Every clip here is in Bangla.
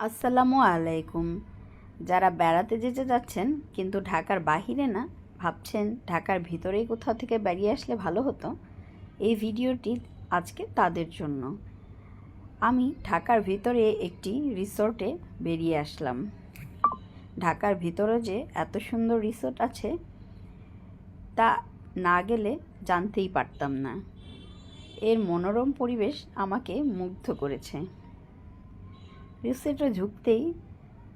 আসসালামু আলাইকুম। যারা বেড়াতে যেতে যাচ্ছেন, কিন্তু ঢাকার বাহিরে না, ভাবছেন ঢাকার ভিতরেই কোথাও থেকে বেরিয়ে আসলে ভালো হতো, এই ভিডিওটি আজকে তাদের জন্য। আমি ঢাকার ভিতরে একটি রিসোর্টে বেরিয়ে আসলাম। ঢাকার ভিতরে যে এত সুন্দর রিসোর্ট আছে, তা না গেলে জানতেই পারতাম না। এর মনোরম পরিবেশ আমাকে মুগ্ধ করেছে। রিসোর্টে ঝুঁকতেই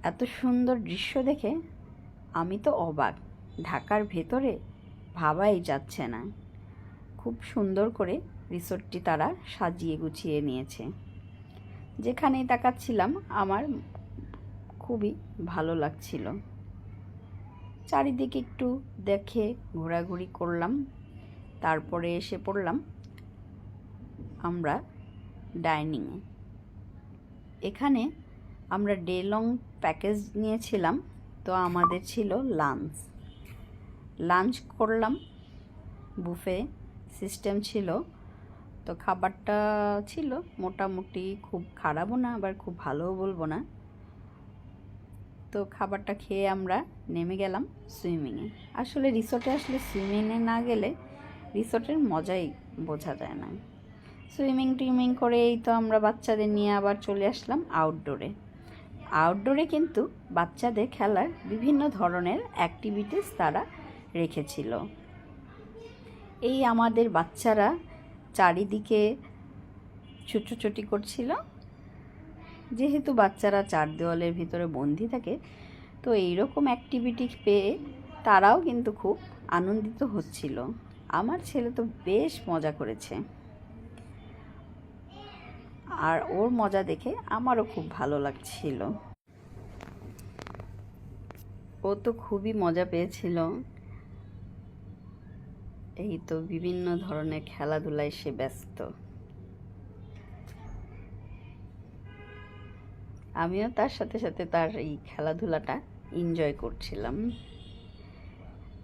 এত সুন্দর দৃশ্য দেখে আমি তো অবাক। ঢাকার ভেতরে ভাবাই যাচ্ছে না। খুব সুন্দর করে রিসোর্টটি তারা সাজিয়ে গুছিয়ে নিয়েছে। যেখানেই তাকাচ্ছিলাম, আমার খুবই ভালো লাগছিল। চারিদিকে একটু দেখে ঘোরাঘুরি করলাম। তারপরে এসে পড়লাম আমরা ডাইনিংয়ে। এখানে আমরা ডে লং প্যাকেজ নিয়েছিলাম, তো আমাদের ছিল লাঞ্চ লাঞ্চ করলাম বুফে সিস্টেম ছিল, তো খাবারটা ছিল মোটামুটি খুব খারাপও না, আবার খুব ভালোও বলব না। তো খাবারটা খেয়ে আমরা নেমে গেলাম সুইমিংয়ে আসলে রিসোর্টে আসলে সুইমিংয়ে না গেলে রিসোর্টের মজাই বোঝা যায় না। সুইমিং টুইমিং করে এই তো আমরা বাচ্চাদের নিয়ে আবার চলে আসলাম আউটডোরে আউটডোরে কিন্তু বাচ্চাদের খেলার বিভিন্ন ধরনের অ্যাক্টিভিটিস তারা রেখেছিল। এই আমাদের বাচ্চারা চারিদিকে ছুটোছুটি করছিল। যেহেতু বাচ্চারা চার দেওয়ালের ভিতরে বন্দি থাকে, তো এইরকম অ্যাক্টিভিটি পেয়ে তারাও কিন্তু খুব আনন্দিত হচ্ছিল। আমার ছেলে তো বেশ মজা করেছে। আর ওর মজা দেখে আমারও খুব ভালো লাগছিল। ও তো খুবই মজা পেয়েছিল। এই তো বিভিন্ন ধরনের খেলাধুলায় সে ব্যস্ত। আমিও তার সাথে সাথে তার এই খেলাধুলাটা এনজয় করছিলাম।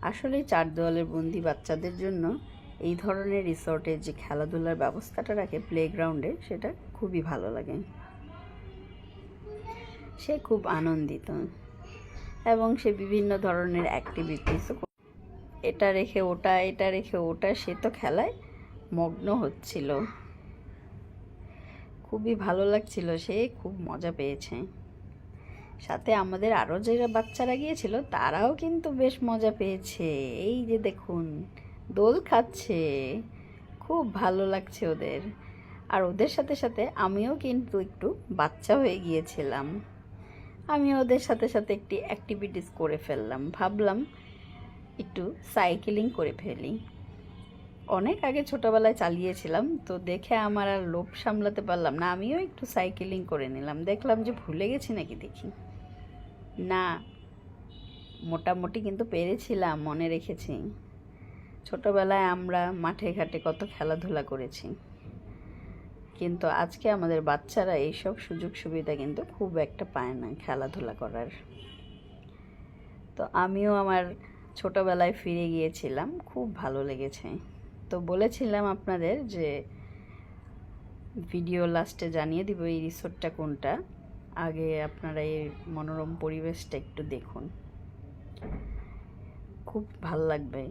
আসলে চার দেওয়ালের বন্দি বাচ্চাদের জন্য এই ধরনের রিসর্টে যে খেলাধুলার ব্যবস্থাটা রাখে প্লেগ্রাউন্ডে সেটা খুবই ভালো লাগে। সে খুব আনন্দিত এবং সে বিভিন্ন ধরনের অ্যাক্টিভিটিসও এটা রেখে ওটা, এটা রেখে ওটা, সে তো খেলায় মগ্ন হচ্ছিল। খুবই ভালো লাগছিল, সে খুব মজা পেয়েছে। সাথে আমাদের আরও যে বাচ্চারা গিয়েছিল, তারাও কিন্তু বেশ মজা পেয়েছে। এই যে দেখুন দোল খাচ্ছে। খুব ভালো লাগছে ওদের। আর ওদের সাথে সাথে আমিও কিন্তু একটু বাচ্চা হয়ে গিয়েছিলাম। আমি ওদের সাথে সাথে একটি অ্যাক্টিভিটিস করে ফেললাম। ভাবলাম একটু সাইকেলিং করে ফেলি। অনেক আগে ছোটোবেলায় চালিয়েছিলাম, তো দেখে আমার আর লোভ সামলাতে পারলাম না। আমিও একটু সাইকেলিং করে নিলাম। দেখলাম যে ভুলে গেছি নাকি দেখি। না, মোটামুটি কিন্তু পেরেছিলাম, মনে রেখেছি। ছোটোবেলায় আমরা মাঠে ঘাটে কত খেলাধুলা করেছি। কিন্তু আজকে আমাদের বাচ্চারা এইসব সুযোগ সুবিধা কিন্তু খুব একটা পায় না খেলাধুলা করার। তো আমিও আমার ছোটোবেলায় ফিরে গিয়েছিলাম, খুব ভালো লেগেছে। তো বলেছিলাম আপনাদের যে ভিডিও লাস্টে জানিয়ে দিব এই রিসোর্টটা কোনটা। আগে আপনারা এই মনোরম পরিবেশটা একটু দেখুন। খুব ভালো লাগবে।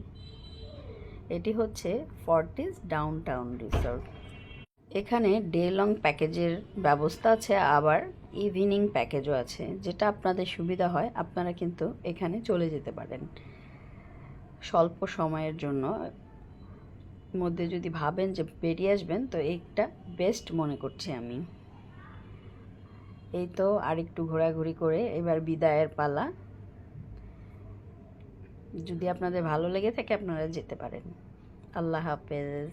এটি হচ্ছে ফর্টিস ডাউন টাউন রিসর্ট। এখানে ডে লং প্যাকেজের ব্যবস্থা আছে, আবার ইভিনিং প্যাকেজও আছে। যেটা আপনাদের সুবিধা হয়, আপনারা কিন্তু এখানে চলে যেতে পারেন। স্বল্প সময়ের জন্য। মধ্যে যদি ভাবেন যে বেরিয়ে আসবেন, তো এইটা বেস্ট মনে করছি আমি। এই তো আর একটু ঘোরাঘুরি করে এবার বিদায়ের পালা। যদি আপনাদের ভালো লেগে থাকে আপনারা যেতে পারেন। আল্লাহ হাফেজ।